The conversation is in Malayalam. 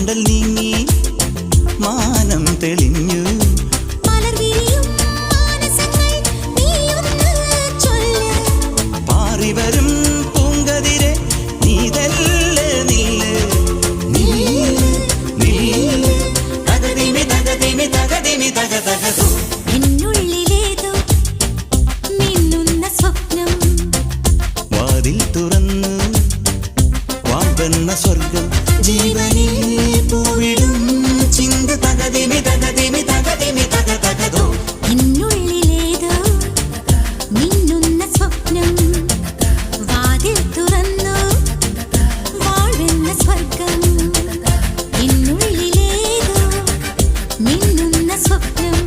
കണ്ടൽ നീങ്ങി മാനം തെളിഞ്ഞു. പാറിവരും പൂങ്കതിരെ സ്വപ്നം. വാതിൽ തുറന്നു വാമ്പെന്ന സ്വർഗം ജീവനിൽ మీనున్న స్వప్నం